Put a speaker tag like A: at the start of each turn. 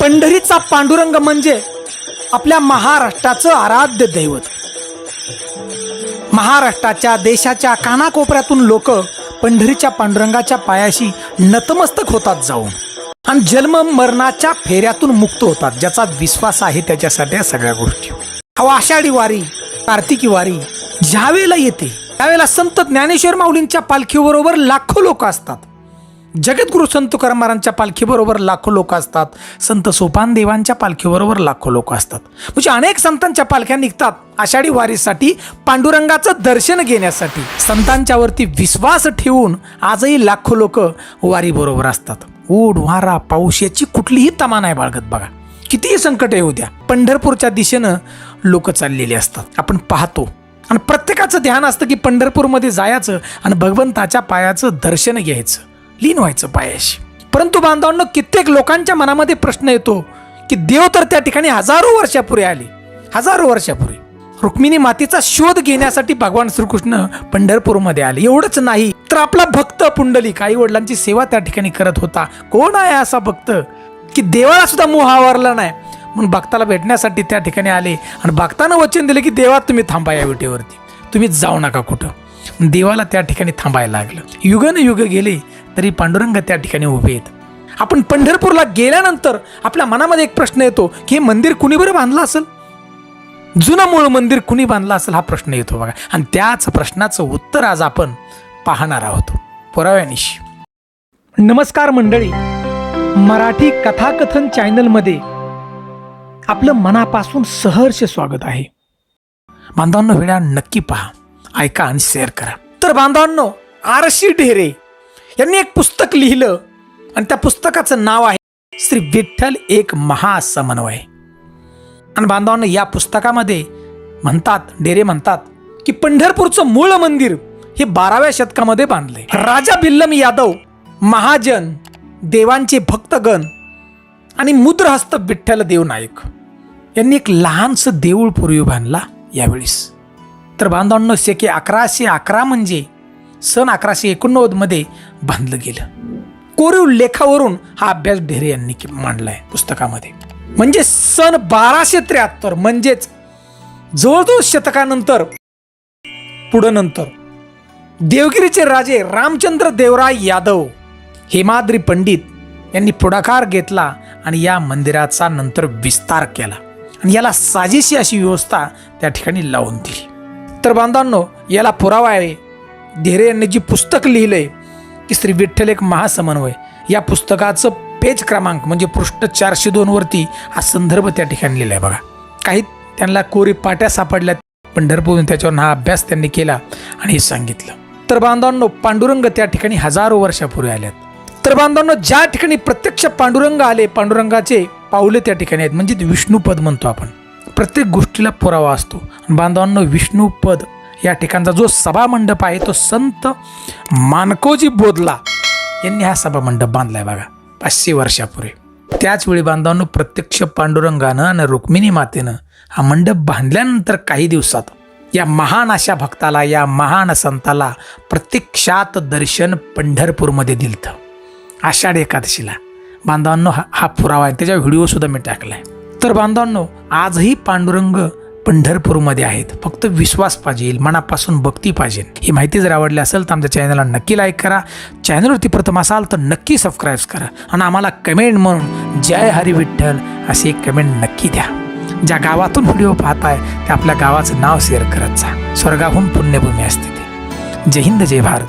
A: पंढरीचा पांडुरंग म्हणजे आपल्या महाराष्ट्राचं आराध्य दैवत. महाराष्ट्राच्या देशाच्या कानाकोपऱ्यातून लोक पंढरीच्या पांडुरंगाच्या पायाशी नतमस्तक होतात जाऊन. आणि जन्म मरणाच्या फेऱ्यातून मुक्त होतात ज्याचा विश्वास आहे त्याच्यासाठी या सगळ्या गोष्टी. अहो आषाढी वारी कार्तिकी वारी ज्यावेळेला येते त्यावेळेला संत ज्ञानेश्वर माऊलींच्या पालखीबरोबर लाखो लोक असतात. जगद्गुरु संत तुकारामांच्या पालखीबरोबर लाखो लोक असतात. संत सोपान देवांच्या पालखीबरोबर लाखो लोक असतात. म्हणजे अनेक संतांच्या पालख्या निघतात आषाढी वारीसाठी पांडुरंगाचं दर्शन घेण्यासाठी. संतांच्यावरती विश्वास ठेवून आजही लाखो लोक वारीबरोबर असतात. ऊड वारा पाऊस याची कुठलीही तमा नाही बाळगत बघा. कितीही संकट येऊ द्या पंढरपूरच्या दिशेनं लोक चाललेली असतात. आपण पाहतो. आणि प्रत्येकाचं ध्यान असतं की पंढरपूरमध्ये जायचं आणि भगवंताच्या पायाचं दर्शन घ्यायचं. लीन व्हायचं पायाशी. परंतु बांधवांनो कित्येक लोकांच्या मनामध्ये प्रश्न येतो की देव तर त्या ठिकाणी हजारो वर्षापूर्वी आले. हजारो वर्षापूर्वी रुक्मिणी मातेचा शोध घेण्यासाठी भगवान श्रीकृष्ण पंढरपूरमध्ये आले. एवढंच नाही तर आपला भक्त पुंडलिक आई वडिलांची सेवा त्या ठिकाणी करत होता. कोण आहे असा भक्त की देवाला सुद्धा मोह आवरला नाही? म्हणून भक्ताला भेटण्यासाठी त्या ठिकाणी आले आणि भक्तानं वचन दिले की देवा तुम्ही थांबा या विटेवरती तुम्ही जाऊ नका कुठं. देवाला त्या ठिकाणी थांबायला लागलं. युगन युग गेले तरी पांडुरंग त्या ठिकाणी उभे आहेत. आपण पंढरपूरला गेल्यानंतर आपल्या मनामध्ये एक प्रश्न येतो की हे मंदिर कुणी बरं बांधलं असेल? जुनं मूळ मंदिर कुणी बांधलं असेल हा प्रश्न येतो बघा. आणि त्याच प्रश्नाचं उत्तर आज आपण पाहणार आहोत. पुराव्यानिशी नमस्कार मंडळी. मराठी कथाकथन चॅनलमध्ये आपलं मनापासून सहर्ष स्वागत आहे. बांधवांनो वेळा नक्की पहा. ऐका आणि शेअर करा. तर बांधवांनो आरशी ढेरे यांनी एक पुस्तक लिहिलं आणि त्या पुस्तकाचं नाव आहे श्री विठ्ठल एक महासमन्वय. आणि बांधवांनो या पुस्तकामध्ये म्हणतात डेरे म्हणतात की पंढरपूरचं मूळ मंदिर हे बाराव्या शतकामध्ये बांधले राजा बिल्लम यादव महाजन देवांचे भक्तगण आणि मुद्रहस्त विठ्ठल देव नायक यांनी एक लहानसं देऊळ पूर्वी बांधला यावेळीस. तर बांधवांनो शेके अकराशे अकरा म्हणजे सन अकराशे एकोणनव्वदमध्ये बांधलं गेलं. कोरीव लेखावरून हा अभ्यास ढेरे यांनी मांडलाय पुस्तकामध्ये. म्हणजे सन बाराशे त्र्याहत्तर म्हणजेच जवळजवळ शतकानंतर पुढं नंतर देवगिरीचे राजे रामचंद्र देवराय यादव हेमाद्री पंडित यांनी पुढाकार घेतला आणि या मंदिराचा नंतर विस्तार केला. आणि याला साजेशी अशी व्यवस्था त्या ठिकाणी लावून दिली. तर बांधवांनो याला पुरावा आहे. ढेरे यांनी जी पुस्तक लिहिलं आहे की श्री विठ्ठल एक महासमन्वय. या पुस्तकाचं पेज क्रमांक म्हणजे पृष्ठ चारशे दोनवरती हा संदर्भ त्या ठिकाणी लिहिलाय बघा. काही त्यांना कोरी पाट्या सापडल्या पंढरपूर त्याच्यावर हा अभ्यास त्यांनी केला आणि हे सांगितलं. तर बांधवांनो पांडुरंग त्या ठिकाणी हजारो वर्षापूर्वी आल्यात तर बांधवांनो ज्या ठिकाणी प्रत्यक्ष पांडुरंग आले पांडुरंगाचे पावले त्या ठिकाणी आहेत. म्हणजे विष्णुपद म्हणतो आपण. प्रत्येक गोष्टीला पुरावा असतो. बांधवांनो विष्णुपद या ठिकाणचा जो सभामंडप आहे तो संत मानकोजी बोधला यांनी हा सभामंडप बांधलाय बघा पाचशे वर्षापूर्वी त्याचवेळी बांधवांनो प्रत्यक्ष पांडुरंगानं आणि रुक्मिणी मातेनं हा मंडप बांधल्यानंतर काही दिवसात या महान अशा भक्ताला या महान संताला प्रत्यक्षात दर्शन पंढरपूरमध्ये दिलतं. आषाढ एकादशीला. बांधवांनो हा हा पुरावा आहे. त्याच्या व्हिडिओसुद्धा मी टाकला आहे तर बांधवांनो आजही पांडुरंग पंढरपूरमध्ये आहेत. फक्त विश्वास पाहिजे मनापासून भक्ती पाहिजे. ही माहिती जर आवडली असेल तर आमच्या चॅनलला नक्की लाईक करा. चॅनलवरती प्रथम असाल तर नक्की सबस्क्राईब करा. आणि आम्हाला कमेंट म्हणून जय हरी विठ्ठल अशी एक कमेंट नक्की द्या. ज्या गावातून व्हिडिओ पाहताय त्या आपल्या गावाचं नाव शेअर करत जा. स्वर्गाहून पुण्यभूमी असते ती. जय हिंद जय भारत.